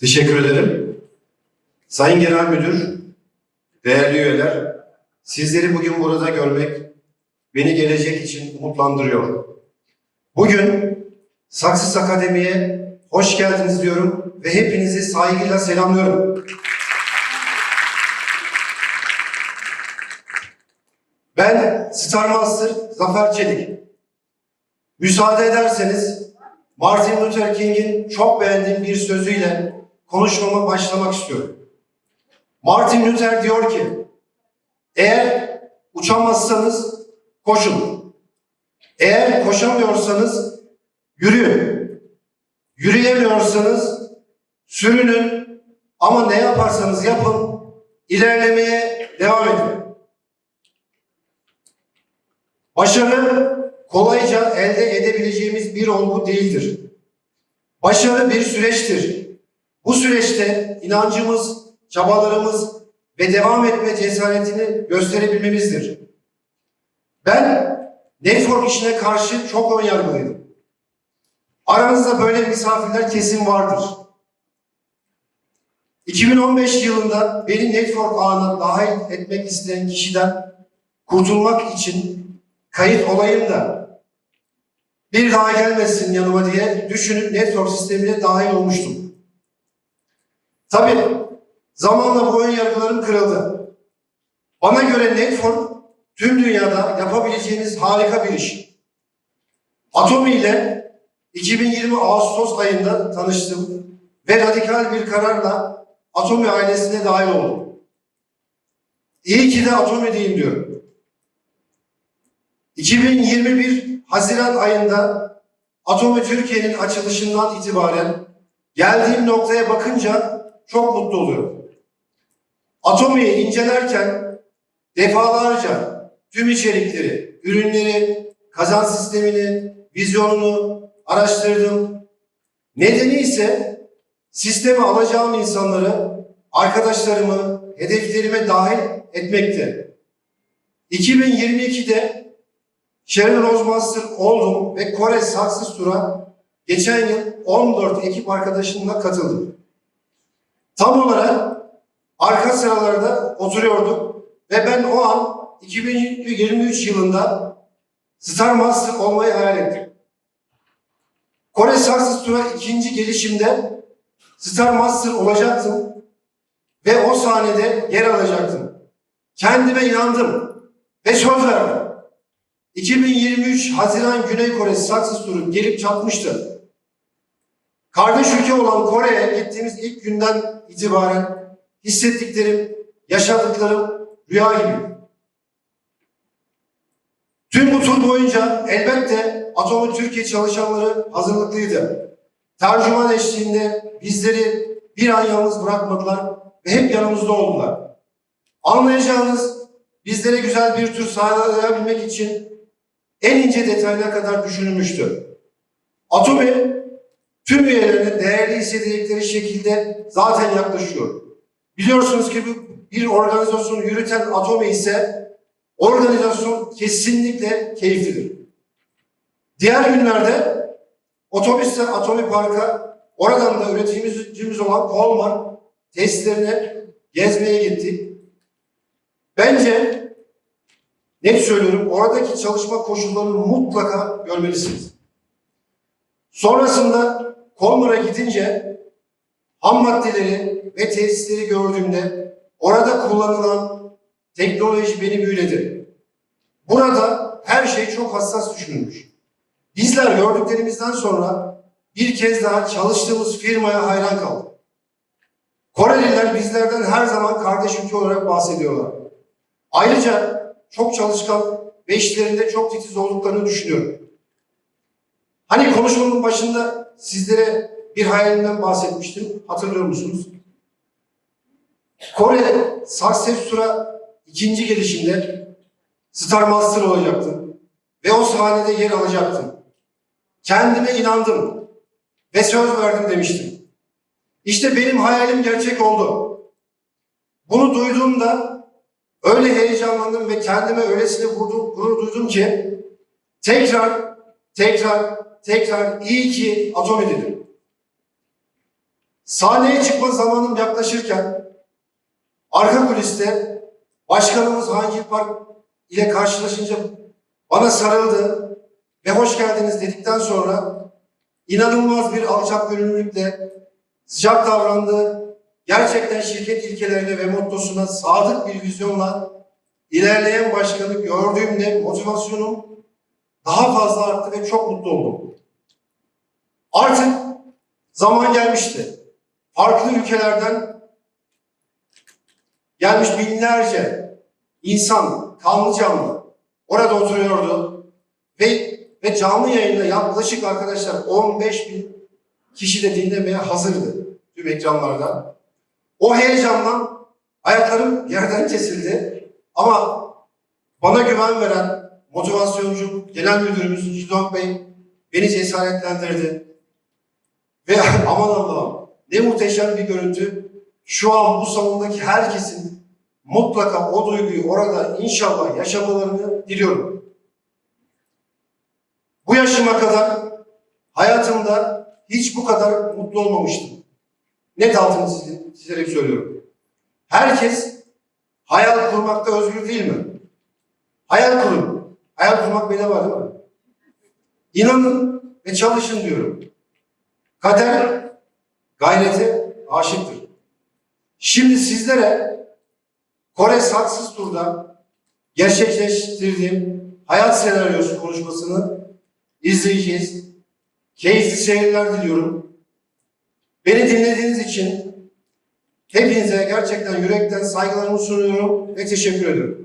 Teşekkür ederim. Sayın Genel Müdür, değerli üyeler, sizleri bugün burada görmek beni gelecek için umutlandırıyor. Bugün Saksis Akademi'ye hoş geldiniz diyorum ve hepinizi saygıyla selamlıyorum. Ben Star Master Zafer Çelik. Müsaade ederseniz Martin Luther King'in çok beğendiğim bir sözüyle konuşmama başlamak istiyorum. Martin Luther diyor ki, eğer uçamazsanız koşun. Eğer koşamıyorsanız yürüyün. Yürüyemiyorsanız sürünün ama ne yaparsanız yapın, ilerlemeye devam edin. Başarı kolayca elde edebileceğimiz bir olgu değildir. Başarı bir süreçtir. Bu süreçte inancımız, çabalarımız ve devam etme cesaretini gösterebilmemizdir. Ben network işine karşı çok ön yargılıydım. Aranızda böyle misafirler kesin vardır. 2015 yılında beni network ağına dahil etmek isteyen kişiden kurtulmak için kayıt olayım da bir daha gelmesin yanıma diye düşünüp network sistemine dahil olmuştum. Tabii zamanla bu ön yargılarım kırıldı. Bana göre network tüm dünyada yapabileceğiniz harika bir iş. Atomi ile 2020 Ağustos ayında tanıştım ve radikal bir kararla Atomi ailesine dahil oldum. İyi ki de Atomi'deyim diyorum. 2021 Haziran ayında Atomi Türkiye'nin açılışından itibaren geldiğim noktaya bakınca çok mutlu oluyorum. Atomi'yi incelerken defalarca tüm içerikleri, ürünleri, kazan sistemini, vizyonunu araştırdım. Nedeni ise sisteme alacağım insanları, arkadaşlarımı, hedeflerime dahil etmekte. 2022'de Sharon Rozmaster oldum ve Kore Success Tour'a geçen yıl 14 ekip arkadaşımla katıldım. Tam olarak arka sıralarda oturuyorduk ve ben o an 2023 yılında Star Master olmayı hayal ettim. Kore Success Tour'a ikinci gelişimde Star Master olacaktım ve o sahnede yer alacaktım. Kendime inandım ve söz verdim. 2023 Haziran Güney Kore Success Tour'u gelip çatmıştı. Kardeş ülke olan Kore'ye gittiğimiz ilk günden itibaren hissettiklerim, yaşadıklarım rüya gibi. Tüm bu tur boyunca elbette Atomu Türkiye çalışanları hazırlıklıydı. Tercüman eşliğinde bizleri bir an yalnız bırakmadılar ve hep yanımızda oldular. Anlayacağınız bizlere güzel bir tur sağlayabilmek için en ince detayına kadar düşünülmüştü. Atomi tüm üyelerine değerli hissedildikleri şekilde zaten yaklaşıyor. Biliyorsunuz ki bir organizasyonu yürüten Atomi ise organizasyon kesinlikle keyiflidir. Diğer günlerde otobüsle Atomi Park'a oradan da üreticimiz olan Kolmar testlerine gezmeye gittik. Bence net söylüyorum oradaki çalışma koşullarını mutlaka görmelisiniz. Sonrasında Kolmar'a gidince ham maddeleri ve tesisleri gördüğümde orada kullanılan teknoloji beni büyüledi. Burada her şey çok hassas düşünülmüş. Bizler gördüklerimizden sonra bir kez daha çalıştığımız firmaya hayran kaldık. Koreliler bizlerden her zaman kardeş ülke olarak bahsediyorlar. Ayrıca çok çalışkan ve işlerinde çok titiz olduklarını düşünüyorum. Hani konuşmamın başında sizlere bir hayalimden bahsetmiştim. Hatırlıyor musunuz? Kore Success Tour'a ikinci gelişimde Star Master olacaktım. Ve o sahnede yer alacaktım. Kendime inandım. Ve söz verdim demiştim. İşte benim hayalim gerçek oldu. Bunu duyduğumda öyle heyecanlandım ve kendime öylesine gurur duydum ki tekrar, tekrar, tekrar iyi ki Atomi dedim. Sahneye çıkma zamanım yaklaşırken arka kuliste başkanımız Hangi Park ile karşılaşınca bana sarıldı ve hoş geldiniz dedikten sonra inanılmaz bir alçak gönüllülükle sıcak davrandı. Gerçekten şirket ilkelerine ve mottosuna sadık bir vizyonla ilerleyen başkanı gördüğümde motivasyonum daha fazla arttı ve çok mutlu oldum. Artık zaman gelmişti. Farklı ülkelerden gelmiş binlerce insan, kanlı canlı orada oturuyordu ve ve canlı yayında yaklaşık arkadaşlar 15 bin kişi de dinlemeye hazırdı tüm ekranlarda. O heyecandan ayaklarım yerden kesildi ama bana güven veren motivasyoncu genel müdürümüz Cidon Bey beni cesaretlendirdi. Ve aman Allah'ım ne muhteşem bir görüntü. Şu an bu salondaki herkesin mutlaka o duyguyu orada inşallah yaşamalarını diliyorum. Bu yaşıma kadar hayatımda hiç bu kadar mutlu olmamıştım. Net altını çizerek söylüyorum. Herkes hayal kurmakta özgür değil mi? Hayal kurun. Hayal kurmak bedava değil mi? İnanın ve çalışın diyorum. Kader gayrete aşıktır. Şimdi sizlere Kore Saksız Tur'da gerçekleştirdiğim hayat senaryosu konuşmasını izleyeceğiz. Keyifli seyirler diliyorum. Beni dinlediğiniz için hepinize gerçekten yürekten saygılarımı sunuyorum ve teşekkür ediyorum.